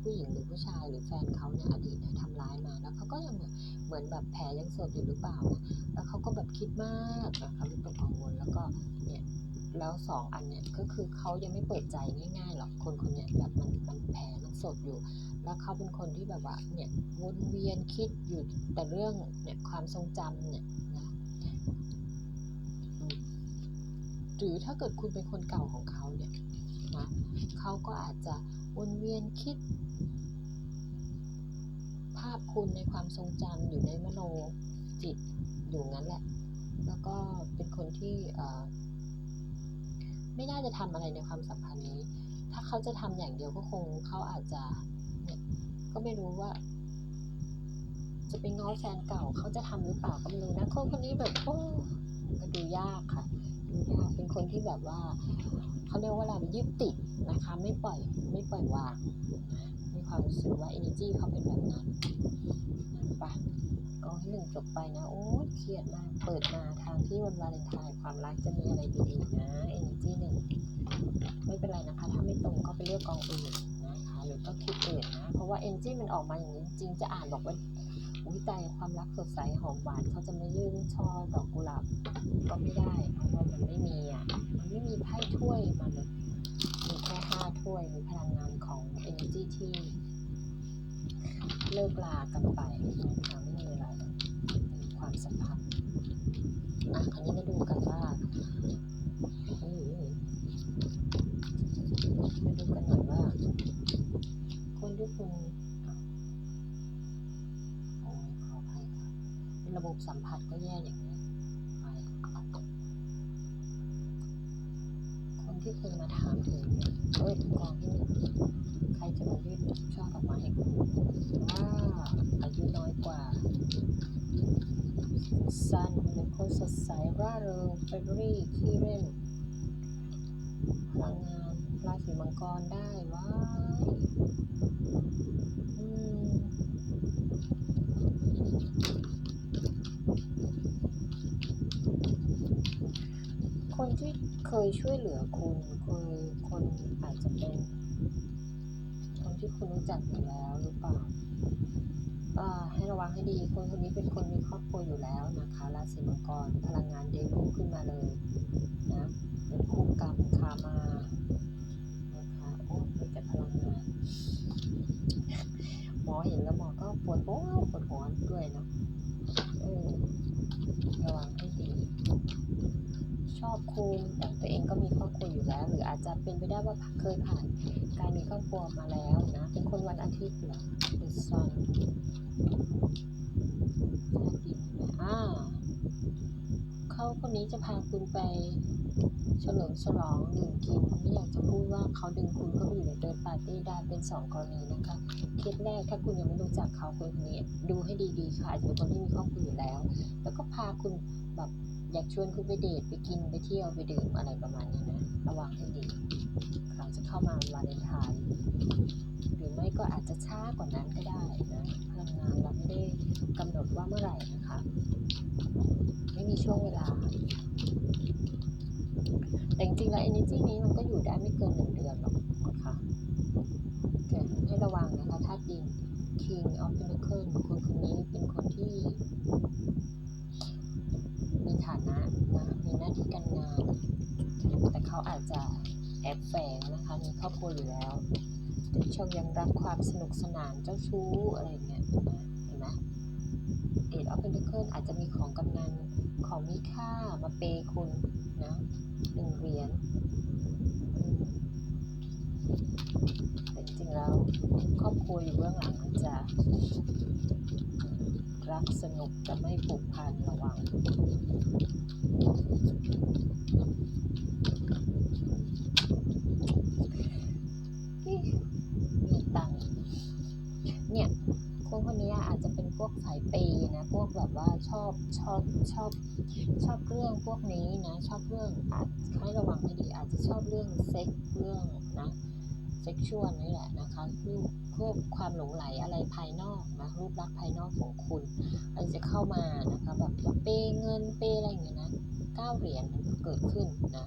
ผู้หญิงหรือผู้ชายหรือแฟนเขาเนี่ยอดีตเนี่ยทำร้ายมาแล้วเขาก็ยังเหมือนเหมือนแบบแผลยังสดอยู่หรือเปล่านะแล้วเขาก็แบบคิดมากนะคะวิตกกังวลแล้วก็เนี่ยแล้วสองอันเนี่ยก็คือเขายังไม่เปิดใจง่ายๆหรอกคนคนเนี้ยแบบมันมันแผลมันสดอยู่ แล้วเขาเป็นคนที่แบบว่าเนี่ยวนเวียนคิดอยู่แต่เรื่องเนี่ยความทรงจำเนี่ยนะหรือถ้าเกิดคุณเป็นคนเก่าของเขาเนี่ย นะ เขาก็อาจจะวนเวียนคิด ภาพคุณในความทรงจำอยู่ในมโนจิตอยู่งั้นแหละ แล้วก็เป็นคนที่ไม่น่าจะทำอะไรในความสัมพันธ์นี้ ถ้าเขาจะทำอย่างเดียวก็คงเขาอาจจะเนี่ยก็ไม่รู้ว่าจะไปง้อแฟนเก่าเขาจะทำหรือเปล่าก็ไม่รู้นะคนคนนี้แบบโอ้ดูยากค่ะดูยากเป็นคนที่แบบว่า ยึดติดนะคะ ไม่ปล่อยไม่ปล่อยวางมีความรู้สึกว่า energy เขาเป็นแบบนั้นนะไปะกองที่หนึ่งจบไปนะโอ้ยเครียดมากเปิดมาทางที่วันวาเลนไทน์ความรักจะมีอะไรดีๆนะ energy หนึ่งไม่เป็นไรนะคะ ถ้าไม่ตรงก็ไปเลือกกองอื่นนะคะหรือก็คลิปอื่นนะเพราะว่า energy มันออกมาอย่างนี้จริงจะอ่านบอกว่าวิจัยความรักสดใสหอมหวานเขาจะไมายื่นช่อดอกกุหลาบก็ไม่ได้ เพราะว่ามันไม่มี ห้าถ้วยมีพลังงานของ energy ที่เลิกลากันไปนะคะไม่มีอะไรในความสัมพันธ์อะคราวนี้มาดูกันว่าเอ้ยมาดูกันหน่อยว่า คนที่คุณโอ้ยขออภัยค่ะระบบสัมผัสก็แย่อย่างนี้ไป คน ที่คุณมาถามถึงเอ้ยกองที่หนึ่งใครจะมายื่นช่อดอกไม้ให้คุณว่าอายุน้อยกว่าซันเป็นคนสดใสร่าเริงเฟรนลี่ขี้เล่นพลังงานราศีมังกรได้ว้าย คนที่เคยช่วยเหลือคุณเคยคนอาจจะเป็นคนที่คุณรู้จักอยู่แล้วหรือเปล่าให้ระวังให้ดีคนคนนี้เป็นคนมีครอบครัวอยู่แล้วนะคะราศีมังกรพลังงานเดวิลขึ้นมาเลยนะเป็นคู่กรรมคามานะคะโอ้เป็นแต่พลังงานหมอเห็นแล้วหมอก็ปวดหัวปวดหัวด้วยเนาะเออระวังให้ดี ช อบคุณแต่ตัวเองก็มีครอบครัวอยู่แล้ว หรืออาจจะเป็นไปได้ว่าเคยผ่านการมีครอบครัวมาแล้วนะ เป็นคนวันอาทิตย์เหรอ The Sun ชาติดินอ่าเขาคนนี้จะพาคุณไปเฉลิมฉลองดื่มกินไม่อยากจะพูดว่าเขาดึงคุณเข้าไปอยู่ในเดินปาร์ตี้ได้เป็นสองกรณีนะคะเคสแรกถ้าคุณยังไม่รู้จักเขาคนนี้ดูให้ดีๆค่ะอาจจะเป็นคนที่มีครอบครัวอยู่แล้ว แล้วก็พาคุณแบบ อยากชวนคุณไปเดทไปกินไปเที่ยวไปดื่มอะไรประมาณนี้นะระวังให้ดีเขาจะเข้ามาวันวาเลนไทน์หรือไม่ก็อาจจะช้ากว่านั้นก็ได้นะพลังงานเราไม่ได้กำหนดว่าเมื่อไหร่นะคะ ไม่มีช่วงเวลา แต่จริงๆแล้ว energy นี้มันก็อยู่ได้ไม่เกินหนึ่งเดือนหรอกนะคะโอเคให้ระวังนะคะธาตุดิน King of Pentacle คนคนนี้เป็นคนที่ มีฐานะนะมีหน้าที่การงาน แต่ เขาอาจจะแอบแฝงนะคะมีครอบครัวอยู่แล้วแต่ชอบยังรักความสนุกสนานเจ้าชู้อะไรเงี้ยนะเห็นไหมเอ็ดออฟเพนเคิลอาจจะมีของกำนันของมีค่ามาเปย์คุณนะหนึ่งเหรียญแต่จริงแล้วครอบครัวอยู่เบื้องหลังมันจะรักสนุกแต่ไม่ผูกพันระวัง อิ๊ะมีตังค์เนี่ย คนคนนี้อาจจะเป็น พวกสายเปย์นะ พวกแบบว่าชอบชอบชอบชอบเรื่องพวกนี้นะ ชอบเรื่องอาจให้ระวังให้ดีอาจจะชอบเรื่องเซ็กเรื่องนะเซ็กชวลนี่แหละนะคะคือพวกความหลงไหลอะไรภายนอกนะรูปลักษณ์ภายนอกของคุณอาจจะเข้ามานะคะแบบเปย์เงินเปย์อะไรอย่างเงี้ยนะเก้าเหรียญเกิดขึ้นนะ